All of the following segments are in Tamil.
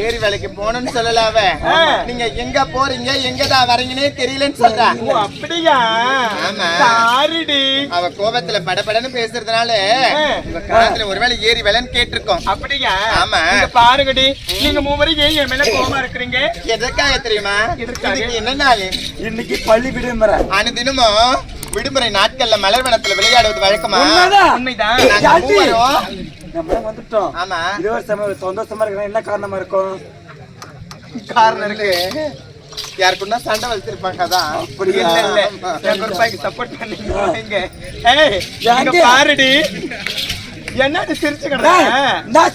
ஏரி வேலைக்கு போகணும்னு சொல்லல அவ. நீங்க எங்க போறீங்க எங்க தான் வரீங்கன்னே தெரியலன்னு சொல்றா. அப்படியா? ஆமா. சாரிடி. அவ கோபத்துல படபடன்னு பேசுறதுனால காலத்துல ஒருவேளை ஏரி வேலைன்னு கேட்டிருக்கோம். அப்படியா? ஆமா. பாருங்கடி. நீங்க மூவரும் ஏன் என் மேல கோவமா இருக்கிறீங்க? எதற்காக தெரியுமா? என்ன நாள்? இன்னைக்கு பள்ளி விடுமுறை. அனுதினமும் விடுமுறை நாட்கள்ல மலர் வனத்துல விளையாடுவது வழக்கமா? உண்மைதான். நம்ம வந்துட்டோம். ஆமா. இருவருஷமா சந்தோஷமா இருக்கிற என்ன காரணமா இருக்கும்? காரணம் இருக்கு. யாருக்குன்னா சண்டை வளர்த்திருப்பாங்க அதான். அப்படியா? இல்ல இல்ல. சப்போர்ட் பண்ணீங்க ஏய் என்னது சிரிச்சு? நான்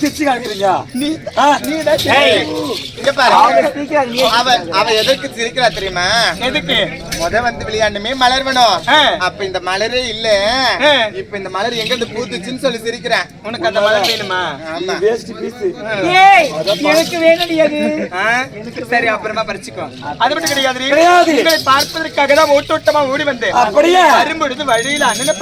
நீ. நீ. இங்க பாரு. நீ- அவ அவ எதற்கு சிரிக்கிறா தெரியுமா? எதுக்கு? முத வந்து விளையாண்டுமே மலர் வேணும். அப்ப இந்த மலரே இல்ல. இப்ப இந்த மலர் எங்க இருந்து பூத்துச்சுன்னு சொல்லி சிரிக்கிறேன். உனக்கு அந்த மலர் வேணுமா? ஆமா. வேஸ்ட் பீஸ் ஏய் எனக்கு வேணும்டி அது. எனக்கு சரி அப்புறமா பறிச்சுக்கோ. அது மட்டும் கிடையாது. கிடையாது. உங்களை பார்ப்பதற்காக தான் ஓட்டோட்டமா ஓடி வந்தேன். அப்படியே? வரும்பொழுது வழியில அண்ணனை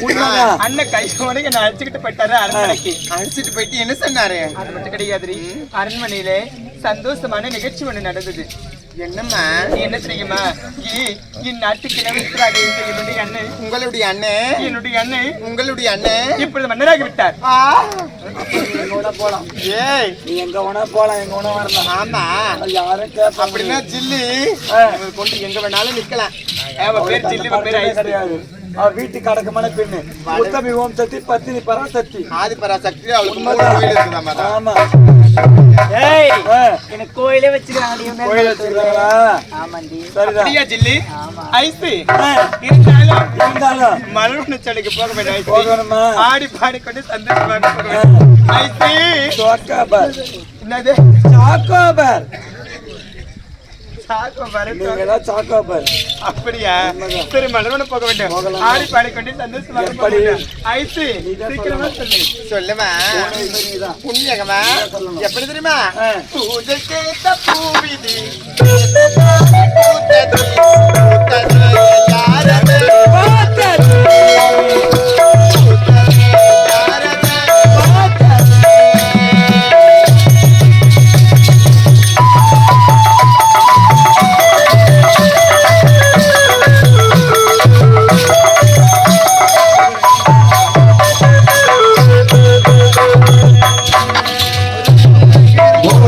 உண்மையா? அண்ணன் கையோட என்ன அழைச்சுக்கிட்டு போயிட்டாரு. அரண்மனைக்கு அழைச்சிட்டு போயிட்டு என்ன சொன்னாரு? அது மட்டும் கிடையாது அரண்மனையிலே சந்தோஷமான நிகழ்ச்சி ஒண்ணு நடந்தது. என்னம்மா? நீ என்ன தெரியுமா? இ- இந்நாட்டுக்கு இளவரசராக இருந்த என்னுடைய அண்ணன் உங்களுடைய அண்ணன் என்னுடைய அண்ணன் உங்களுடைய அண்ணன் இப்பொழுது மன்னராகி விட்டார். போலாம். ஏய். நீ எங்க வேணா போலாம் எங்க வேணா வரலாம். ஆமா. யாரும் அப்படின்னா ஜில்லி. கொண்டு எங்க வேணாலும் நிக்கலாம் அவ பேர் சில்லி இவ பேர் ஐஸ் கிடையாது அவ வீட்டுக்கு அடக்கமான பெண்ணு. உத்தமி ஓம் சக்தி பத்தினி பரா சக்தி ஆதிபராசக்தி அவளுக்கு. ஆமா. ஏய் எனக்கு கோயிலே வச்சுக்கிறாங்க கோயில் வச்சிருக்காங்களா? ஆமாண்டி. சரிதான். அப்படியா ஜில்லி? ஐஸ் ஆ, இருந்தாலும் இருந்தாலும். மலர்னு செடிக்கு போக வேண்டாம் ஐஸ் போகணுமா? ஆடி பாடிக்கொண்டு சந்தோஷமாக போக வேண்டும் ஐஸ் சோக்காபர் என்னது? சாக்கோபர் சாக்கு வரட்டும். நீங்க தான் சாக்கோபர் அப்படியா சரி மலர்வன போக வேண்டும். ஆடி சந்தோஷமாக எப்படி? வேண்டும் ஐஸ் நீதான் சீக்கிரமா சொல்லு சொல்லுமா புண்ணியகமா. எப்படி தெரியுமா. பூஜை கேட்ட பூவிதி பூத்தது, பூத்தது, யாரது? பூத்தது,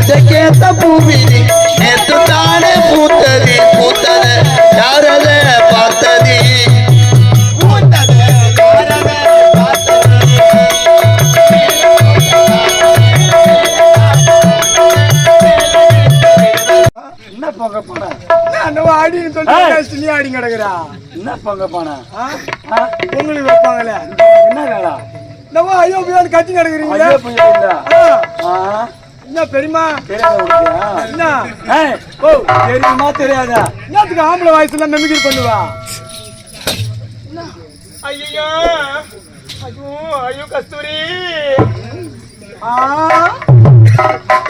பூஜைக்கேத்த பூவிதி நேத்து தானே பூத்தது பூத்தது யாரத பார்த்தது? பூத்தது, யாரது? பார்த்தது. என்ன பொங்க போன? நான் ஆடின்னு சொல்லிட்டு நீ ஆடி கிடக்குறா? என்ன பொங்க போன? உங்களுக்கு வைப்பாங்களே? என்ன வேலை? நம்ம ஐயோ பிள்ளைன்னு ஐயோ புரியல ஆ? என்ன பெரியமா என்ன? ஏய் ஓ தெரியுமா தெரியாதா? என்னத்துக்கு ஆம்பளை வயசுல மெமிக்ரி பண்ணுவா? ஐயோ ஐயோ ஐயோ கஸ்தூரி.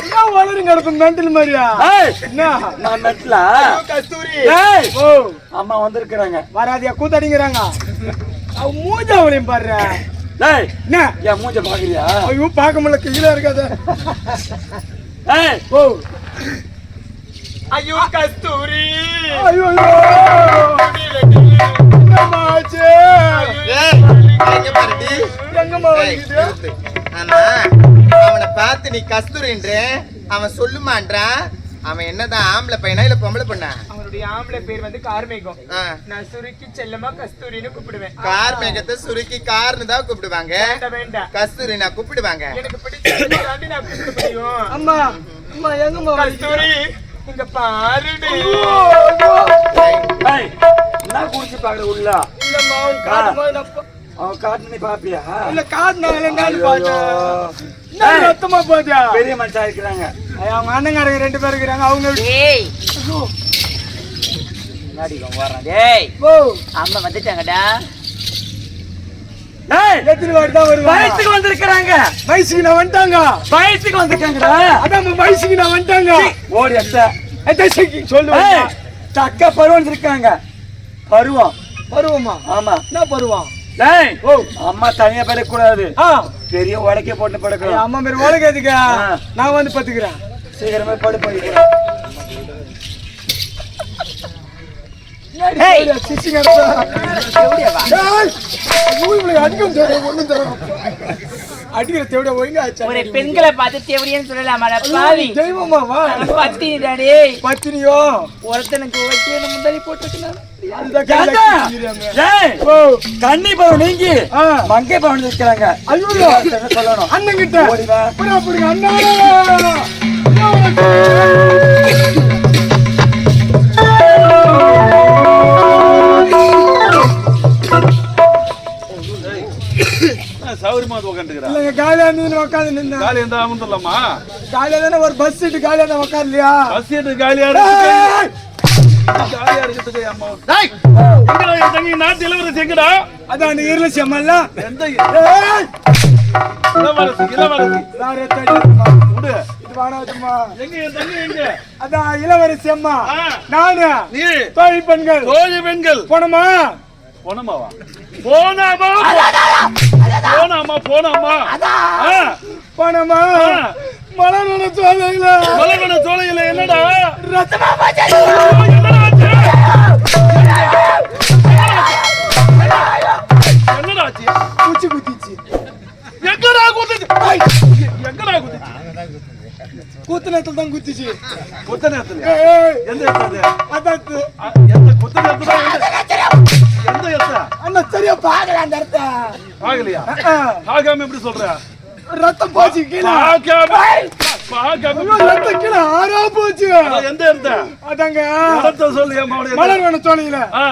என்ன வளருங்க இருக்கும் மென்டல் மாதிரியா? ஏய் என்ன? நான் மெட்ல ஐயோ, கஸ்தூரி. ஏய் ஓ. அம்மா வந்திருக்கிறாங்க. வராதியா கூத்தடிங்கிறாங்க. அவ மூஞ்ச அவளையும் பாரு. டேய் என்ன? என் மூஞ்ச பாக்குறியா? ஐயோ பார்க்க முடியல கீழே இருக்காத. ஏய் ஓ ஐயோ கஸ்தூரி. ஐயோ என்னமாச்சு ஏய், எங்க பாருடி? எங்கம்மா அவனை பார்த்து நீ கஸ்தூரின்ற அவன் சொல்லுமான்றான் அவன் என்னதான் ஆம்பளை பையனா இல்ல பொம்பளை பொண்ணா? அவனுடைய ஆம்பளை பேர் வந்து கார்மேகம். நான் சுருக்கி செல்லமா கஸ்தூரின்னு கூப்பிடுவேன். கார் மேகத்தை சுருக்கி கார்னு தான் கூப்பிடுவாங்க. வேண்டாம் கஸ்தூரி நான் கூப்பிடுவாங்க. எனக்கு பிடிச்ச நான் கூப்பிட முடியும். அம்மா அம்மா எங்கம்மா கஸ்தூரி இங்க பாருடி. என்ன குடிச்சு பாக்குற உள்ள? இல்லம்மா நான் பா- அவன் காட்டு நீ பாப்பியா? இல்ல காட்டுனால ஐயோ. பார்த்தேன். ரத்தமா போச்சா பெரிய மனுஷா இருக்கிறாங்க அவங்க அண்ணங்காரங்க ரெண்டு பேர் இருக்கிறாங்க. அவங்க முன்னாடி வர்றேன் டேய் ஓ. அம்மா வந்துட்டாங்கடா. வயசுக்கு வந்திருக்கிறாங்க. வயசுக்கு நான் வந்துட்டாங்க. வயசுக்கு வந்திருக்காங்கடா. அதான் வயசுக்கு நான் வந்துட்டாங்க. ஓடி அத்த. சொல்லுவேன் தக்க பருவம் இருக்காங்க பருவம். பருவமா? ஆமா. என்ன பருவம்? டேய். அம்மா தனியா படுக்க கூடாது பெரிய உடக்கே போட்டு படுக்கணும். அம்மா பேர் ஆ. நான் வந்து பத்துக்கிறேன். சீக்கிரமே படு போய் ஏய் சிசிங்க அடிக்கும் தெரியும் ஒண்ணும் தெரியும் அடிக்கிற தேவையா ஒழுங்கா ஆச்சா ஒரு பெண்களை பார்த்து தேவடியன்னு சொல்லலாமாடா பாவி. தெய்வமா வா. பத்தினி டாடி பத்தினியோ? ஒருத்தனுக்கு வச்சு முந்தாடி போட்டுருக்கேன் கண்ணி பவன் நீங்கி. மங்கை பவன் இருக்கிறாங்க ஐயோ. சொல்லணும். அண்ணன் கிட்ட அண்ணா! காலியா இருந்து. உட்காந்து நின்று காலி அமர்ந்துடலாமா காலியா தானே ஒரு பஸ் சீட்டு காலியா தான் உட்காரலையா பஸ் சீட்டு காலியா இருக்கு காலியா இருக்கிறதுக்கு அம்மா எங்கடா என் தங்கி? நாட்டு இளவரசி எங்கடா? அதான் அந்த இருளசி அம்மா எந்த இளவரசி இளவரசி. எங்க அதான் இளவரசி அம்மா. நானு. நீ. தோழி பெண்கள். தோழி பெண்கள். போனோமா? போனமாவா? போனாமா? போனாமா போனாமா? போனோமா. மலரோட சோலையில. மலர்வன சோலையில என்னடா? ரத்தமா என்னடா ஆச்சு? என்னடா ஆச்சு? குச்சி குத்திச்சு. எங்கடா குத்துச்சு? எங்கடா குத்துச்சு? கூத்து நேரத்துல தான் குத்திச்சு. குத்த நேரத்துல எந்த இடத்துல அதான் பாக்கல அந்த இடத்த. ஆகலையா ஆ, ஆகாம எப்படி சொல்ற? ரத்தம் போச்சு கீழே. ரத்தம் கீழே ஆறா போச்சு. எந்த இடத்த? அதாங்க. இடத்த சொல்லு அம்மாவுடைய மலர் வேணும் சோலையில ஆ.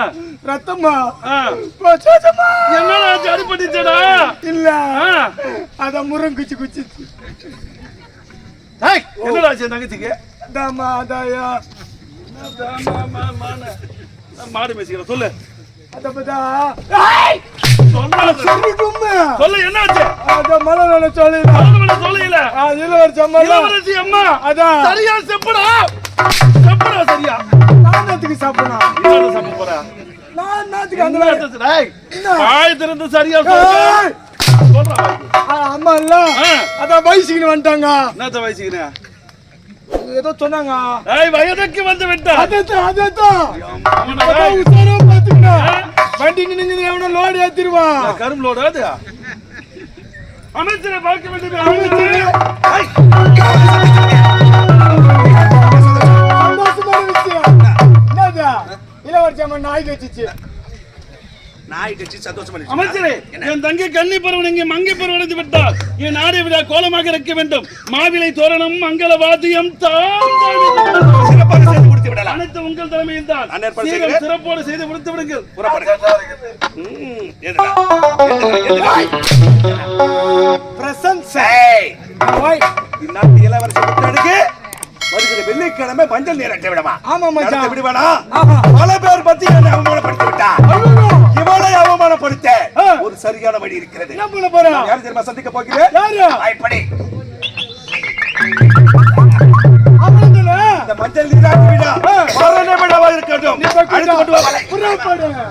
ரத்தமா ஆ. போச்சாச்சம்மா. என்னடா ஆச்சு அடிபட்டுச்சடா? இல்ல. ஆ. அதான் முருங்கன் குச்சி ஏய், என்னடா ஆச்சு தங்கச்சிக்கு? அதாம்மா அதாயா. மாடு மேசிக்கிற சொல்லு. அத சொல்லு என்னாச்சு? அத மலர் வேணும் சோலையில மலர்வன சோலையில இளவரசி அம்மா இளவரசி அம்மா அதான் சரியா செப்புடா. செப்புடா சரியா. நான் நேத்துக்கு சாப்பிடணும்? என்ன சாப்பிட போற? நான் நேத்துக்கு அந்த என்ன? வாய் திறந்து சரியா! சொல்றா. அம்மா இல்ல. அதான் வயசுக்கு வந்துட்டாங்க. என்னத்த வயசுக்கிறேன் ஏதோ சொன்னாங்க. ஏய் வயதுக்கு வந்து விட்டா. அவனை அதான் டேய், உசாரா பாத்துக்கணும் வண்டி நின்னு எவனோ லோடு ஏத்திருவான் கரும்புலோட அது அமைச்சரை. பார்க்க ஏய், சந்தோஷமான விஷயம். என்னது? நாய் அமைச்சரே என் தங்கை கன்னி பருவன் இங்கே மங்கை பருவடைந்து விட்டார் என் நாடை விழா கோலமாக இருக்க வேண்டும். மாவிலை தோரணம் மங்கள வாத்தியம் தான் சிறப்பாக அனைத்து உங்கள் தலைமையில் தான். சிறப்போடு செய்து முடித்து விடுங்கள் ம், எதுடா? எதுடா? எதுடா? பிரசன்ஸ் ஏய், இந்நாட்டு இளவரசி புத்தனுக்கு வருகிற வெள்ளிக்கிழமை மஞ்சள் நீரட்ட விடமா ஆமா. நடத்த விடுவானா ஆமா. பல பேர் பத்தி என்னை அவமானப்படுத்தி விட்டா இவளை அவமானப்படுத்த. ஒரு சரியான வழி இருக்கிறது யார் தெரியுமா சந்திக்க போகிறேன் மரண விழாவா இருக்கட்டும். அழைத்து கொண்டு வா.